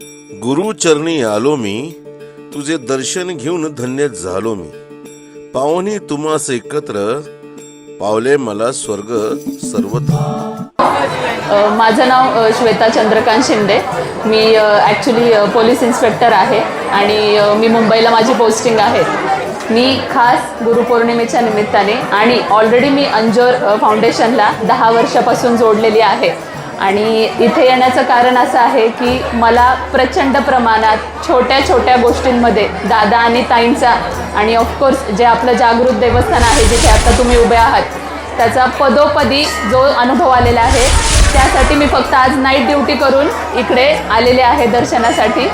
गुरुचरणी आलो मी तुझे दर्शन घेऊन धन्य झालो मी. पाहुणे तुम्हास एकत्र पावले मला स्वर्ग सर्वत्र माझं नाव श्वेता चंद्रकांत शिंदे. मी ॲक्च्युली पोलीस इन्स्पेक्टर आहे आणि मी मुंबईला माझी पोस्टिंग आहे. मी खास गुरुपौर्णिमेच्या निमित्ताने आणि ऑलरेडी मी अंजोर फाउंडेशनला दहा वर्षापासून जोडलेली आहे. आणि इथे येण्याचं कारण असं आहे की मला प्रचंड प्रमाणात छोट्या छोट्या गोष्टींमध्ये दादा आणि ताईंचा आणि ऑफकोर्स जे आपलं जागृत देवस्थान आहे जिथे आता तुम्ही उभे आहात त्याचा पदोपदी जो अनुभव आलेला आहे त्यासाठी मी फक्त आज नाईट ड्युटी करून इकडे आलेले आहे दर्शनासाठी.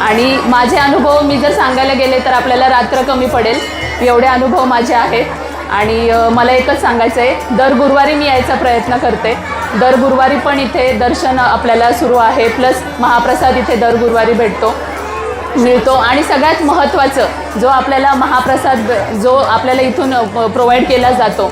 आणि माझे अनुभव मी जर सांगायला गेले तर आपल्याला रात्र कमी पडेल एवढे अनुभव माझे आहेत. आणि मला एकच सांगायचं आहे दर गुरुवारी मी यायचा प्रयत्न करते. दर गुरुवारी पण इथे दर्शन आपल्याला सुरू आहे. प्लस महाप्रसाद इथे दर गुरुवारी भेटतो मिळतो. आणि सगळ्यात महत्त्वाचं जो आपल्याला महाप्रसाद जो आपल्याला इथून प्रोव्हाइड केला जातो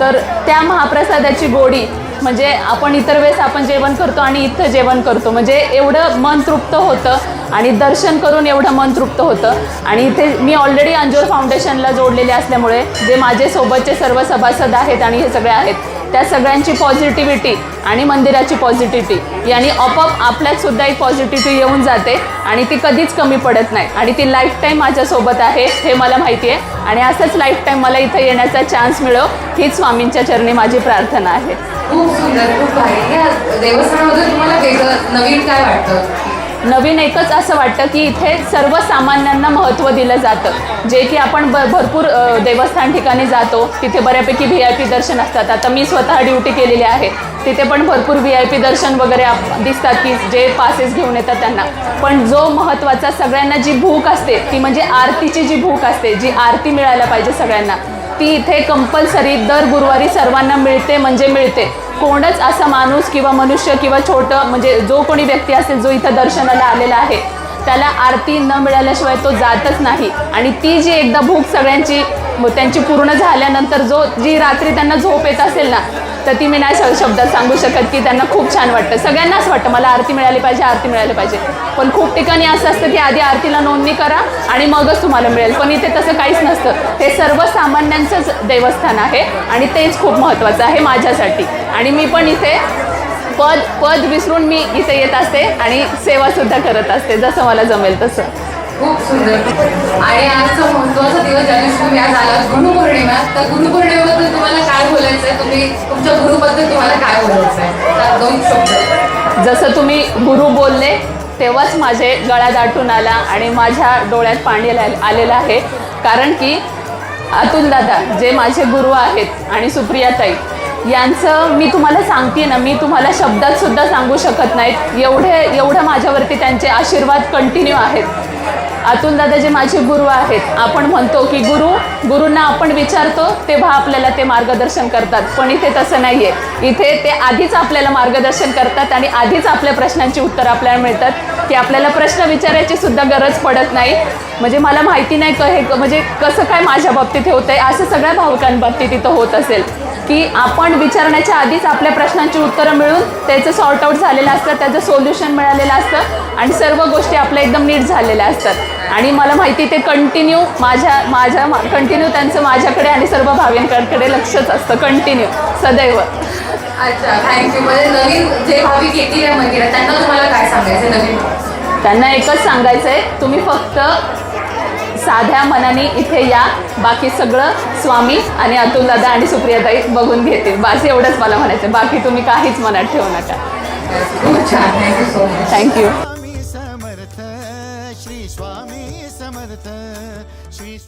तर त्या महाप्रसादाची गोडी म्हणजे आपण इतर वेळेस आपण जेवण करतो आणि इथं जेवण करतो. म्हणजे एवढं मन तृप्त होतं आणि दर्शन करून एवढं मन तृप्त होतं. आणि इथे मी ऑलरेडी अंजोर फाउंडेशनला जोडलेले असल्यामुळे जे माझे सोबतचे सर्व सभासद आहेत आणि हे सगळे आहेत त्या सगळ्यांची पॉझिटिव्हिटी आणि मंदिराची पॉझिटिव्हिटी यांनी आपोआप आपल्यात सुद्धा एक पॉझिटिव्हिटी येऊन जाते आणि ती कधीच कमी पडत नाही. आणि ती लाईफ टाईम माझ्यासोबत आहे हे मला माहिती आहे. आणि असंच लाईफ टाईम मला इथं येण्याचा चान्स मिळो हीच स्वामींच्या चरणी माझी प्रार्थना आहे. खूप सुंदर खूप भारी. या देवस्थानामध्ये तुम्हाला वेगळं नवीन काय वाटतं? नवीन एकच असं वाटतं की इथे सर्वसामान्यांना महत्त्व दिलं जातं. जे की आपण ब भरपूर देवस्थान ठिकाणी जातो तिथे बऱ्यापैकी व्ही आय पी दर्शन असतात. आता मी स्वतः ड्युटी केलेली आहे. तिथे पण भरपूर व्ही आय पी दर्शन वगैरे आप- दिसतात की जे पासेस घेऊन येतात त्यांना. पण जो महत्त्वाचा सगळ्यांना जी भूक असते ती म्हणजे आरतीची जी भूक असते जी आरती मिळायला पाहिजे सगळ्यांना. ती इथे कंपल्सरी दर गुरुवारी सर्वांना मिळते म्हणजे मिळते. कोणच असा माणूस किंवा मनुष्य किंवा छोटं म्हणजे जो कोणी व्यक्ती असेल जो इथं दर्शनाला आलेला आहे त्याला आरती न मिळाल्याशिवाय तो जातच नाही. आणि ती जी एकदा भूक सगळ्यांची त्यांची पूर्ण झाल्यानंतर जो जी रात्री त्यांना झोप येत असेल ना तर ती मी नाही श- शब्दात सांगू शकत की त्यांना खूप छान वाटतं. सगळ्यांनाच वाटतं. मला आरती मिळाली पाहिजे आरती मिळाली पाहिजे. पण खूप ठिकाणी असं असतं की आधी आरतीला नोंदणी करा आणि मगच तुम्हाला मिळेल. पण इथे तसं काहीच नसतं. हे सर्वसामान्यांचंच देवस्थान आहे आणि तेच खूप महत्त्वाचं आहे माझ्यासाठी. आणि मी पण इथे पद पद विसरून मी इथे येत असते आणि सेवासुद्धा करत असते. जसं मला जमेल तसं. खूप सुंदर. आणि आजचा महत्त्वाचा दिवस ज्या दिवशी तुम्ही आज आलात गुरुपौर्णिमा तर गुरुपौर्णिमा बोलायचं आहे तुम्ही तुमच्या गुरुबद्दल तुम्हाला काय बोलायचं आहे दोन शब्द. जसं तुम्ही गुरु बोलले तेव्हाच माझे गळा दाटून आला आणि माझ्या डोळ्यात पाणी आलेलं आहे. कारण की अतुलदादा जे माझे गुरु आहेत आणि सुप्रियाताई यांचं मी तुम्हाला सांगते ना मी तुम्हाला शब्दात सुद्धा सांगू शकत नाहीत. एवढे एवढं माझ्यावरती त्यांचे आशीर्वाद कंटिन्यू आहेत. अतुल दादा जे माझे गुरु आहेत. आपण म्हणतो की गुरु गुरूंना आपण विचारतो तेव्हा आपल्याला ते मार्गदर्शन करतात. पण इथे तसं नाही आहे इथे ते आधीच आपल्याला मार्गदर्शन करतात आणि आधीच आपल्या प्रश्नांची उत्तर आपल्याला मिळतात. की आपल्याला प्रश्न विचारायची सुद्धा गरज पडत नाही. म्हणजे मला माहिती नाही क हे म्हणजे कसं काय माझ्या बाबतीत होतं आहे असं सगळ्या भावकांबाबतीत इथं होत असेल. की आपण विचारण्याच्या आधीच आपल्या प्रश्नांची उत्तरं मिळून त्याचं सॉर्ट आऊट झालेलं असतं त्याचं सोल्युशन मिळालेलं असतं आणि सर्व गोष्टी आपल्या एकदम नीट झालेल्या असतात. आणि मला माहिती ते कंटिन्यू माझ्या माझ्या कंटिन्यू त्यांचं माझ्याकडे आणि सर्व भाविकांकडे लक्षच असतं. कंटिन्यू सदैव. अच्छा थँक्यू म्हणजे नवीन जे भाविक येतील या मंदिरात त्यांना तुम्हाला काय सांगायचं नवीन? त्यांना एकच सांगायचं आहे तुम्ही फक्त साध्या मनाने इथे या. बाकी सगळं स्वामी आणि अतुलदादा आणि सुप्रियाताई बघून घेतील. बास एवढंच मला म्हणायचं बाकी तुम्ही काहीच मनात ठेवू नका. Thank you Swami Samarth Shri Swami Samarth Shri